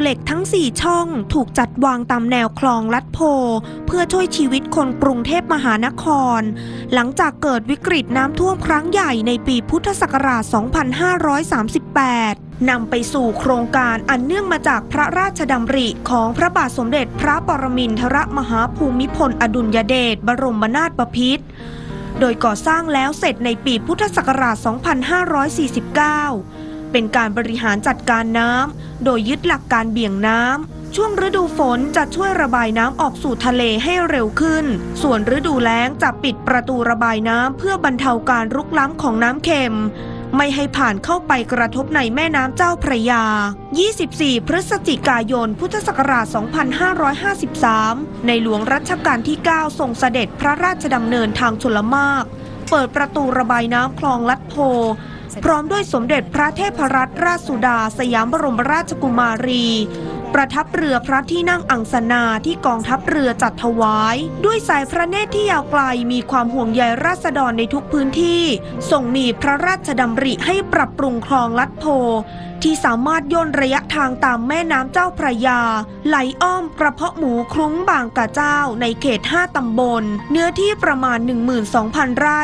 เหล็กทั้ง 4 ช่องถูกจัดวางตามแนวคลองลัดโพ เพื่อช่วยชีวิตคนกรุงเทพมหานคร หลังจากเกิดวิกฤตน้ำท่วมครั้งใหญ่ในปีพุทธศักราช 2538นำไปสู่โครงการอันเนื่องมาจากพระราชดำริของพระบาทสมเด็จพระปรมินทรมหาภูมิพลอดุลยเดชบรมนาถบพิตร โดยก่อสร้างแล้วเสร็จในปีพุทธศักราช 2549 เป็นการบริหารจัดการน้ำโดยยึดหลักการเบี่ยงน้ำช่วงฤดูฝนจะช่วยระบายน้ำออกสู่ทะเลให้เร็วขึ้น ส่วนฤดูแล้งจะปิดประตูระบายน้ำเพื่อบรรเทาการรุกล้ำของน้ำเค็มไม่ให้ผ่านเข้าไปกระทบในแม่น้ำเจ้าพระยา 24 พฤศจิกายน พุทธศักราช 2553 ในหลวงรัชกาลที่ 9 ทรงเสด็จพระราชดำเนินทางชลมาก เปิดประตูระบายน้ำคลองลัดโพ พร้อมด้วยสมเด็จพระเทพรัตนราชสุดา สยามบรมราชกุมารี ประทับเรือพระที่นั่งอังสนาที่กองทัพเรือจัดถวาย ด้วยสายพระเนตรที่ยาวไกลมีความห่วงใยราษฎรในทุกพื้นที่ทรงมีพระราชดำริให้ปรับปรุงคลองลัดโพที่สามารถย่นระยะทางตามแม่น้ำเจ้าพระยา ไหลอ้อมกระเพาะหมูคลุ้งบางกะเจ้าในเขต 5 ตำบล เนื้อที่ประมาณ 12,000 ไร่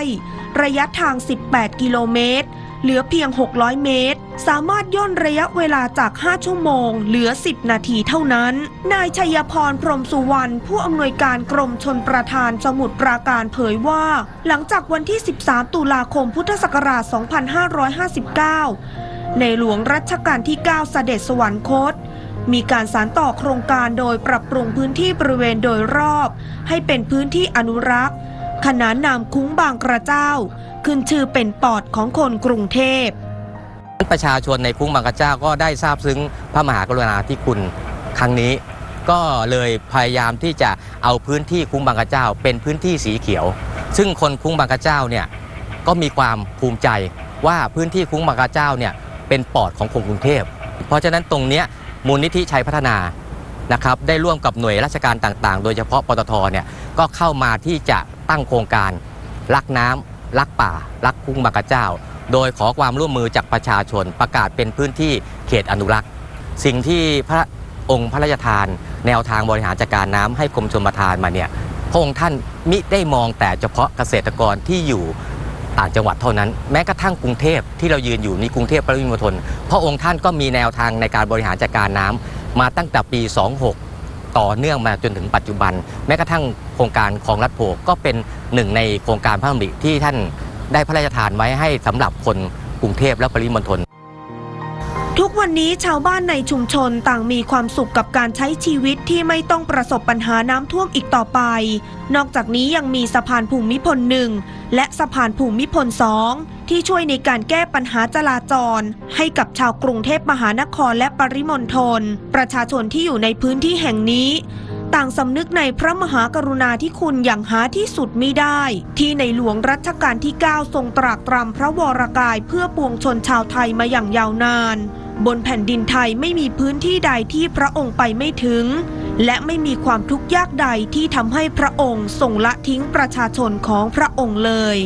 ระยะทาง 18 กิโลเมตร เหลือเพียง 600 เมตร สามารถย่นระยะเวลาจาก 5 ชั่วโมง เหลือ 10 นาทีเท่านั้น นายชัยพรพรมสุวรรณผู้อำนวยการกรมชนประทานสมุทรปราการเผยว่า หลังจากวันที่ 13 ตุลาคมพุทธศักราช 2559 ในหลวงรัชกาลที่ 9 เสด็จสวรรคตมีการสานต่อโครงการโดยปรับปรุงพื้นที่บริเวณโดยรอบ ให้เป็นพื้นที่อนุรักษ์ ขนานนามคุ้งบางกระเจ้า ขึ้นชื่อเป็นปอดของคนกรุงเทพ ประชาชนในคุ้งบางกระเจ้าก็ได้ทราบซึ้งพระมหากรุณาธิคุณครั้งนี้ ก็เลยพยายามที่จะเอาพื้นที่คุ้งบางกระเจ้า เป็นพื้นที่สีเขียว ซึ่งคนคุ้งบางกระเจ้าเนี่ยก็มีความภูมิใจว่าพื้นที่คุ้งบางกระเจ้าเนี่ยเป็นปอดของคนกรุงเทพ เพราะฉะนั้นตรงเนี้ยมูลนิธิชัยพัฒนานะครับได้ร่วมกับหน่วยราชการต่างๆ โดยเฉพาะปตทเนี่ยก็เข้ามาที่จะ ตั้งโครงการ รักน้ำรักป่า รักคุ้งบางกระเจ้า โดยขอความร่วมมือจากประชาชนประกาศเป็นพื้นที่เขตอนุรักษ์ สิ่งที่พระองค์พระราชทาน แนวทางบริหารจัดการน้ำให้กรมชลประทานมาเนี่ยพระองค์ท่านมิได้มองแต่เฉพาะเกษตรกรที่อยู่ต่างจังหวัดเท่านั้น แม้กระทั่งกรุงเทพที่เรายืนอยู่ในกรุงเทพปริมณฑลพระองค์ท่านก็มีแนวทางในการบริหารจัดการน้ำมาตั้งแต่ปี 26 ต่อเนื่องมาจนถึงปัจจุบัน แม้กระทั่งโครงการคลองลัดโพก็เป็นหนึ่งในโครงการพระดำริที่ท่านได้พระราชทานไว้ให้สำหรับคนกรุงเทพและปริมณฑล ทุกวันนี้ชาวบ้านในชุมชนต่างมีความสุขกับการใช้ชีวิตที่ไม่ต้องประสบปัญหาน้ำท่วมอีกต่อไป นอกจากนี้ยังมีสะพานภูมิพลหนึ่งและสะพานภูมิพลสองที่ช่วยในการแก้ปัญหาจราจร ให้กับชาวกรุงเทพมหานครและปริมณฑลประชาชนที่อยู่ในพื้นที่แห่งนี้ ต่างสำนึกในพระมหากรุณาธิคุณอย่างหาที่สุดมิได้ ที่ในหลวงรัชกาลที่ 9 ทรงตรากตรำพระวรกายเพื่อปวงชนชาวไทยมาอย่างยาวนาน บนแผ่นดินไทยไม่มีพื้นที่ใดที่พระองค์ไปไม่ถึง และไม่มีความทุกข์ยากใดที่ทำให้พระองค์ทรงละทิ้งประชาชนของพระองค์เลย